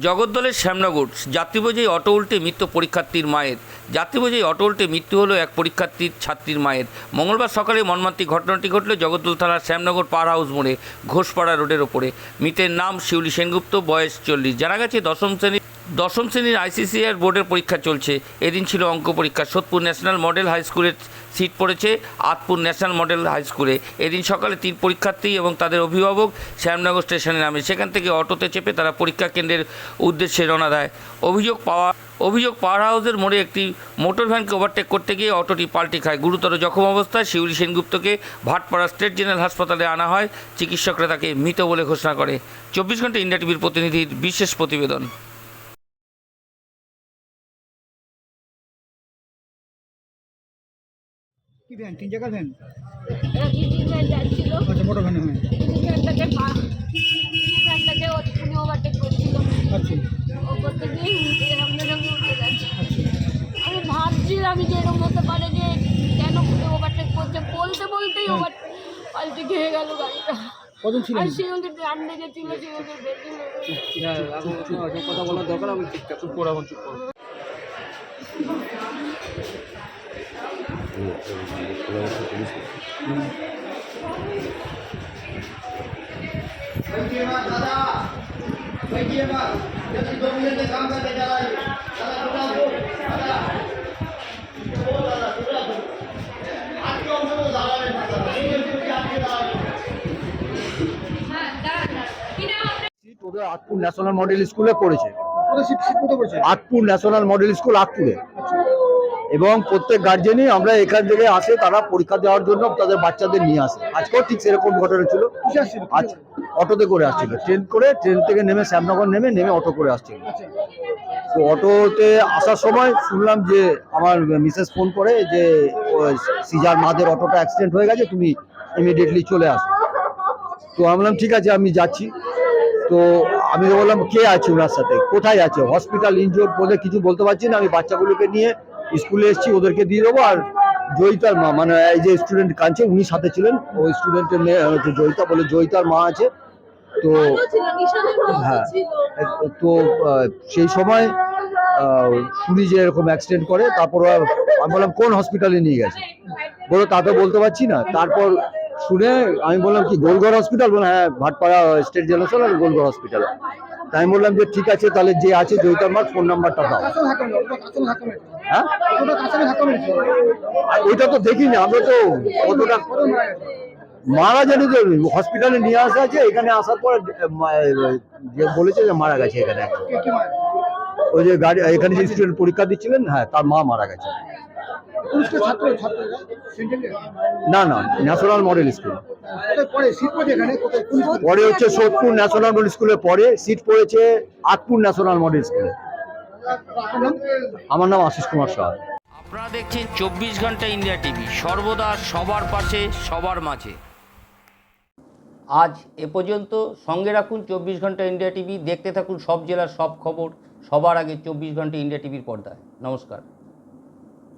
জগদ্দলের Shyamnagar যাত্রীবোঝাই auto উল্টে মৃত্যু পরীক্ষার্থীর মায়ের যাত্রীবোঝাই অটো উল্টে মৃত্যু হলো এক পরীক্ষার্থীর ছাত্রীর মায়ের। মঙ্গলবার সকালে মর্মান্তিক ঘটনাটি ঘটল জগদ্দল থানার শ্যামনগর পার হাউস মোড়ে, ঘোষপাড়া রোডের ওপরে। মৃতের নাম শিউলি সেনগুপ্ত, বয়স চল্লিশ। জানা গেছে দশম শ্রেণি দশম শ্রেণির আইসিসিআর বোর্ডের পরীক্ষা চলছে। এদিন ছিল অঙ্ক পরীক্ষা। সোদপুর ন্যাশনাল মডেল হাই স্কুলের সিট পড়েছে আতপুর ন্যাশনাল মডেল হাই স্কুলে। এদিন সকালে তিন পরীক্ষার্থী এবং তাদের অভিভাবক শ্যামনগর স্টেশনে নামে। সেখান থেকে অটোতে চেপে তারা পরীক্ষা কেন্দ্রের উদ্দেশ্যে রওনা দেয়। অভিযোগ পাওয়া, অভিযোগ পাওয়ার হাউসের মোড়ে একটি মোটর ভ্যানকে ওভারটেক করতে গিয়ে অটোটি পাল্টি খায়। গুরুতর জখম অবস্থায় শিউলি সেনগুপ্তকে ভাটপাড়া স্টেট জেনারেল হাসপাতালে আনা হয়। চিকিৎসকরা তাকে মৃত বলে ঘোষণা করে। চব্বিশ ঘণ্টা ইন্ডিয়া টিভির প্রতিনিধির বিশেষ প্রতিবেদন। কি ভ্যান তিন জায়গার ভ্যান আচ্ছা মোটর ভ্যানে হ্যাঁ আচ্ছা যাচ্ছে আচ্ছা আমি যে এরকম হতে পারে যে কেন ওভারটেক করছে বলতে বলতেই ওভার পাল্টে খেয়ে গেল গাড়িটা কজন ছিলেন আর শিউলি ডান দিকে ছিল বেশি মেরেছে। কথা বলার দরকার আমি চুপচাপ চুপ ওদের আটপুর ন্যাশনাল মডেল স্কুলে পড়েছে। আটপুর ন্যাশনাল মডেল স্কুল আটপুরে। এবং প্রত্যেক গার্জেনই আমরা এখান থেকে আসে তারা পরীক্ষা দেওয়ার জন্য তাদের বাচ্চাদের নিয়ে আসে। আজকেও ঠিক সেরকম ঘটনা ছিল। আজ অটোতে করে আসছিল। ট্রেন করে ট্রেন থেকে নেমে শ্যামনগর নেমে নেমে অটো করে আসছিল। আচ্ছা। তো অটোতে আসার সময় শুনলাম যে আমার মিসেস ফোন করে যে সিজার মাদের অটোটা অ্যাক্সিডেন্ট হয়ে গেছে তুমি ইমিডিয়েটলি চলে আসো। তো আমি বললাম ঠিক আছে আমি যাচ্ছি। তো আমি বললাম কে আছে ওনার সাথে? কোথায় আছে? হসপিটাল ইনজোর বলে কিছু বলতে পারছি না। আমি বাচ্চাগুলোকে নিয়ে স্কুলে এসেছি ওদেরকে দিয়ে দেবো। আর জয়িতার মা মানে এই যে স্টুডেন্ট কাঁদছে উনি সাথে ছিলেন। ওই স্টুডেন্টের মেয়ে হচ্ছে জয়িতা বলে জয়িতার মা আছে। তো হ্যাঁ তো সেই সময় শুনি যে এরকম অ্যাক্সিডেন্ট করে তারপর আমি বললাম কোন হসপিটালে নিয়ে গেছে? বলো তা তো বলতে পারছি না। তারপর শুনে আমি বললাম কি গোলঘর হসপিটাল বলে হ্যাঁ Bhatpara state general Golghar hospital আমি বললাম যে ঠিক আছে, তাহলে যে আছে জয়িতার মার ফোন নাম্বারটা দাও। মেরেছে হ্যাঁ ওইটা তো দেখিনি, আমরা তো কতটা মারা জানি তো হসপিটালে নিয়ে আসা আছে, এখানে আসার পর যে বলেছে যে মারা গেছে এখানে। ওই যে গাড়ি, এখানে যে স্টুডেন্ট পরীক্ষা দিচ্ছিলেন হ্যাঁ তার মা মারা গেছে। না না ন্যাশনাল মডেল স্কুল? পরে হচ্ছে সোদপুর ন্যাশনাল মডেল স্কুলে পড়ে সিট পড়েছে আটপুর ন্যাশনাল মডেল স্কুলে আমার নাম আশিস কুমার শাহ। আপনারা দেখছেন চব্বিশ ঘণ্টা ইন্ডিয়া টিভি সর্বদা সবার পাশে সবার মাঝে। আজ এ পর্যন্ত সঙ্গে রাখুন চব্বিশ ঘণ্টা ইন্ডিয়া টিভি দেখতে থাকুন সব জেলার সব খবর সবার আগে চব্বিশ ঘণ্টা ইন্ডিয়া টিভির পর্দায়। নমস্কার।